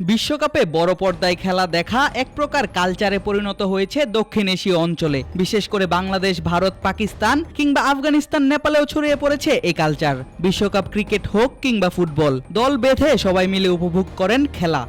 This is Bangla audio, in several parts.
বিশ্বকাপে বড় পর্দায় খেলা দেখা এক প্রকার কালচারে পরিণত হয়েছে দক্ষিণ এশীয় অঞ্চলে। বিশেষ করে বাংলাদেশ, ভারত, পাকিস্তান কিংবা আফগানিস্তান, নেপালেও ছড়িয়ে পড়েছে এই কালচার। বিশ্বকাপ ক্রিকেট হোক কিংবা ফুটবল, দল বেঁধে সবাই মিলে উপভোগ করেন খেলা।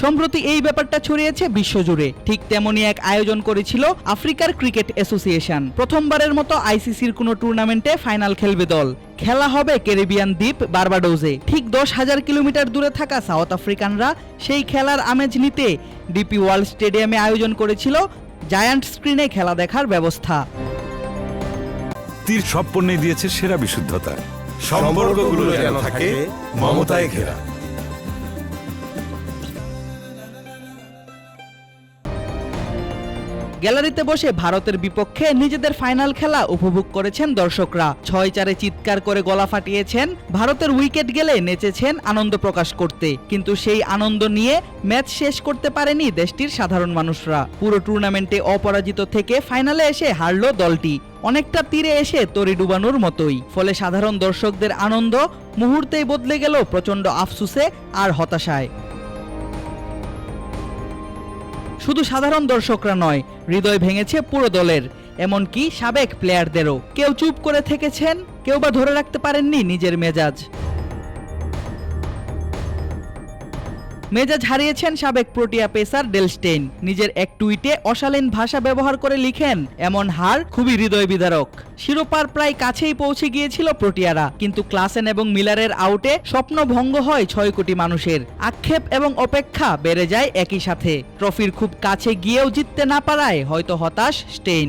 সম্প্রতি এই ব্যাপারটা ছড়িয়েছে বিশ্বজুড়ে। ঠিক তেমনই এক আয়োজন করেছিল আফ্রিকার ক্রিকেট অ্যাসোসিয়েশন। প্রথমবারের মতো আইসিসির কোনো টুর্নামেন্টে ফাইনাল খেলবে দল। খেলা হবে ক্যারিবিয়ান দ্বীপ বারবাডোজে ঠিক দশ হাজার কিলোমিটার দূরে থাকা সাউথ আফ্রিকানরা সেই খেলার আমেজ নিতে ডিপি ওয়ার্ল্ড স্টেডিয়ামে আয়োজন করেছিল জায়ান্ট স্ক্রিনে খেলা দেখার ব্যবস্থা। তীর সব পণ্যে দিয়েছে সেরা বিশুদ্ধতা। সম্পর্কগুলো যেন থাকে মমতায় ঘেরা। গ্যালারিতে বসে ভারতের বিপক্ষে নিজেদের ফাইনাল খেলা উপভোগ করেছেন দর্শকরা। ছয় চারে চিৎকার করে গলা ফাটিয়েছেন, ভারতের উইকেট গেলে নেচেছেন আনন্দ প্রকাশ করতে। কিন্তু সেই আনন্দ নিয়ে ম্যাচ শেষ করতে পারেনি দেশটির সাধারণ মানুষরা। পুরো টুর্নামেন্টে অপরাজিত থেকে ফাইনালে এসে হারল দলটি। অনেকটা তীরে এসে তরি ডুবানোর মতোই। ফলে সাধারণ দর্শকদের আনন্দ মুহূর্তেই বদলে গেল প্রচণ্ড আফসুসে আর হতাশায়। শুধু সাধারণ দর্শকরা নয়, হৃদয় ভেঙেছে পুরো দলের। এমনকি সাবেক প্লেয়ারদেরও কেউ চুপ করে থেকেছেন, কেউ বা ধরে রাখতে পারেননি নিজের মেজাজ। মেজাজ হারিয়েছেন সাবেক প্রোটিয়া পেসার ডেলস্টেইন। নিজের এক টুইটে অশালীন ভাষা ব্যবহার করে লিখেন, এমন হার খুবই হৃদয় বিদারক শিরোপার প্রায় কাছেই পৌঁছে গিয়েছিল প্রোটিয়ারা, কিন্তু ক্লাসেন এবং মিলারের আউটে স্বপ্ন ভঙ্গ হয় ছয় কোটি মানুষের। আক্ষেপ এবং অপেক্ষা বেড়ে যায় একই সাথে। ট্রফির খুব কাছে গিয়েও জিততে না পারায় হয়তো হতাশ স্টেইন।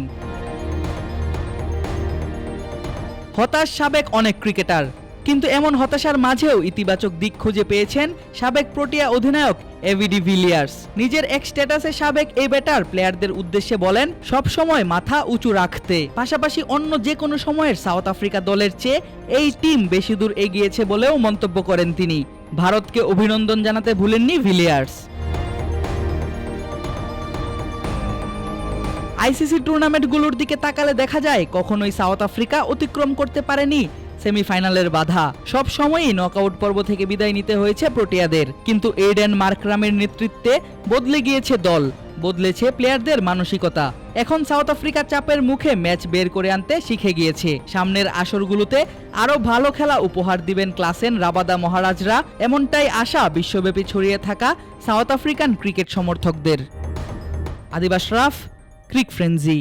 হতাশ সাবেক অনেক ক্রিকেটার। কিন্তু এমন হতাশার মাঝেও ইতিবাচক দিক খুঁজে পেয়েছেন সাবেক প্রোটিয়া অধিনায়ক এভিডি ভিলিয়ার্স। নিজের এক স্ট্যাটাসে সাবেক এই ব্যাটার প্লেয়ারদের উদ্দেশ্যে বলেন, সব সময় মাথা উঁচু রাখতে। পাশাপাশি অন্য যে কোনো সময়ের সাউথ আফ্রিকা দলের চেয়ে এই টিম বেশি দূর এগিয়েছে বলেও মন্তব্য করেন তিনি। ভারতকে অভিনন্দন জানাতে ভুলেননি ভিলিয়ার্স। আইসিসি টুর্নামেন্টগুলোর দিকে তাকালে দেখা যায়, কখনোই সাউথ আফ্রিকা অতিক্রম করতে পারেনি সেমিফাইনালের বাধা। সব সময়ই নকআউট পর্ব থেকে বিদায় নিতে হয়েছে প্রোটিয়াদের। কিন্তু এইডেন মার্করামের নেতৃত্বে বদলে গিয়েছে দল, বদলেছে প্লেয়ারদের মানসিকতা। এখন সাউথ আফ্রিকা চাপের মুখে ম্যাচ বের করে আনতে শিখে গিয়েছে। সামনের আসরগুলোতে আরও ভালো খেলা উপহার দিবেন ক্লাসেন রাবাদা মহারাজরা। এমনটাই আশা বিশ্বব্যাপী ছড়িয়ে থাকা সাউথ আফ্রিকান ক্রিকেট সমর্থকদের। আদিবাস রাফ ক্রিক ফ্রেন্জি